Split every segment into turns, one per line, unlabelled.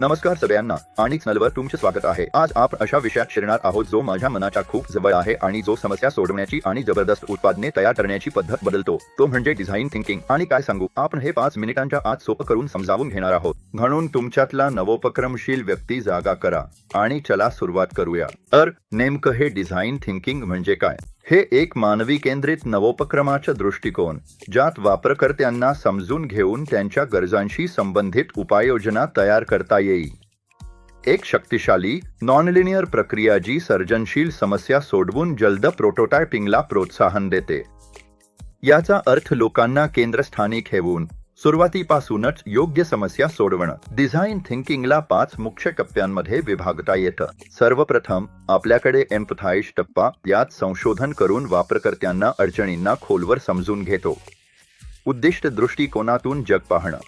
नमस्कार सगळ्यांना आणि चॅनलवर तुमचे स्वागत आहे. आज आपण अशा विषयात शिरणार आहोत जो माझ्या मनाच्या खूप जवळ आहे आणि जो समस्या सोडवण्याची आणि जबरदस्त उत्पादने तयार करण्याची पद्धत बदलतो. तो म्हणजे डिझाईन थिंकिंग आणि काय सांगू आपण हे पाच मिनिटांच्या आत सोपं करून समजावून घेणार आहोत. म्हणून तुमच्यातला नवोपक्रमशील व्यक्ती जागा करा आणि चला सुरुवात करूया. तर नेमकं हे डिझाईन थिंकिंग म्हणजे काय? हे एक मानवी केंद्रित नवोपक्रमाचा दृष्टिकोन ज्यात वापरकर्त्यांना समजून घेऊन त्यांच्या गरजांशी संबंधित उपाययोजना तयार करता येईल. एक शक्तिशाली नॉनलिनियर प्रक्रिया जी सर्जनशील समस्या सोडवून जलद प्रोटोटायपिंगला प्रोत्साहन देते. याचा अर्थ लोकांना केंद्रस्थानी ठेवून सुरुवातीपासूनच योग्य समस्या सोडवणं. डिझाईन थिंकिंगला पाच मुख्य टप्प्यांमध्ये विभागता येतं. सर्वप्रथम आपल्याकडे एम्पथाइज टप्पा यात संशोधन करून वापरकर्त्यांना अडचणींना खोलवर समजून घेतो. उद्दिष्ट दृष्टिकोनातून जग पाहणं.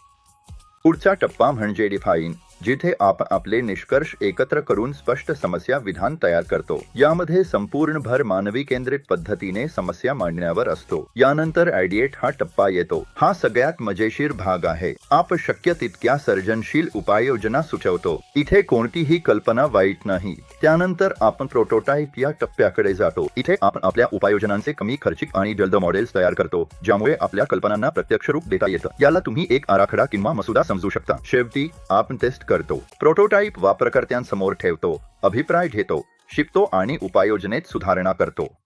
पुढचा टप्पा म्हणजे डिफाईन जिथे आप आपले निष्कर्ष एकत्र करून स्पष्ट समस्या विधान तयार करतो. यामध्ये संपूर्ण भर मानवी केंद्रित पद्धतीने समस्या मांडण्यावर असतो. यानंतर आयडिएट हा टप्पा येतो. हा सगळ्यात मजेशीर भाग आहे. आपण शक्य तितक्या सर्जनशील उपाययोजना सुचवतो. इथे कोणतीही कल्पना वाईट नाही. त्यानंतर आपण प्रोटोटाईप या टप्प्याकडे जातो. इथे आपण आपल्या उपाययोजनांचे कमी खर्चिक आणि जलद मॉडेल्स तयार करतो. ज्यामुळे आपल्या कल्पनांना प्रत्यक्ष रूप देता येतं. याला तुम्ही एक आराखडा किंवा मसुदा समजू शकता. शेवटी आपण टेस्ट करतो. प्रोटोटाईप वापरकर्त्यांसमोर ठेवतो. अभिप्राय घेतो. शिकतो आणि उपाययोजनेत सुधारणा करतो.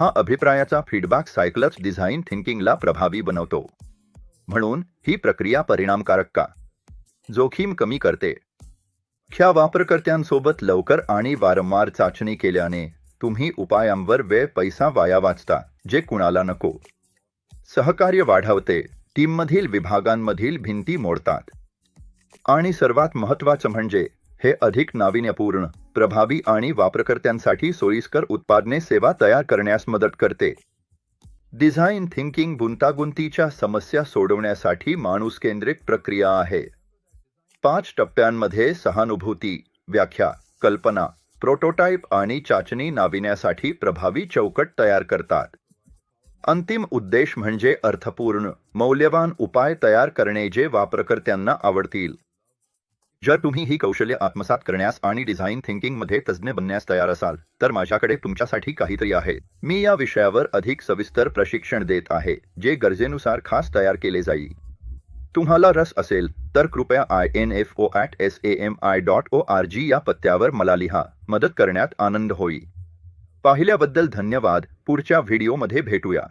हा अभिप्रायाचा फीडबॅक सायकलच डिझाईन थिंकिंगला प्रभावी बनवतो. म्हणून ही प्रक्रिया परिणामकारक का? जोखीम कमी करते. ह्या वापरकर्त्यांसोबत लवकर आणि वारंवार चाचणी केल्याने तुम्ही उपायांवर वेळ पैसा वाया वाचता जे कुणाला नको. सहकार्य वाढवते. टीममधील विभागांमधील भिंती मोडतात. आणि सर्वात महत्वाचं म्हणजे हे अधिक नाविन्यपूर्ण प्रभावी आणि वापरकर्त्यांसाठी सोयीस्कर उत्पादने सेवा तयार करण्यास मदत करते. डिझाईन थिंकिंग गुंतागुंतीच्या समस्या सोडवण्यासाठी माणूस केंद्रित प्रक्रिया आहे. पाच टप्प्यांमध्ये सहानुभूती व्याख्या कल्पना प्रोटोटाईप आणि चाचणी नाविण्यासाठी प्रभावी चौकट तयार करतात. अंतिम उद्देश म्हणजे अर्थपूर्ण मौल्यवान उपाय तयार करणे जे वापरकर्त्यांना आवडतील. जर तुम्ही ही कौशल्य आत्मसात करण्यास आणि डिझाईन थिंकिंगमध्ये तज्ज्ञ बनण्यास तयार असाल तर माझ्याकडे तुमच्यासाठी काहीतरी आहे. मी या विषयावर अधिक सविस्तर प्रशिक्षण देत आहे जे गरजेनुसार खास तयार केले जाईल. तुम्हाला रस असेल तर कृपया I N F O at S A M I dot O R G या पत्त्यावर मला लिहा. मदत करण्यात आनंद होईल. पाहिल्याबद्दल धन्यवाद. पुढच्या व्हिडिओमध्ये भेटूया.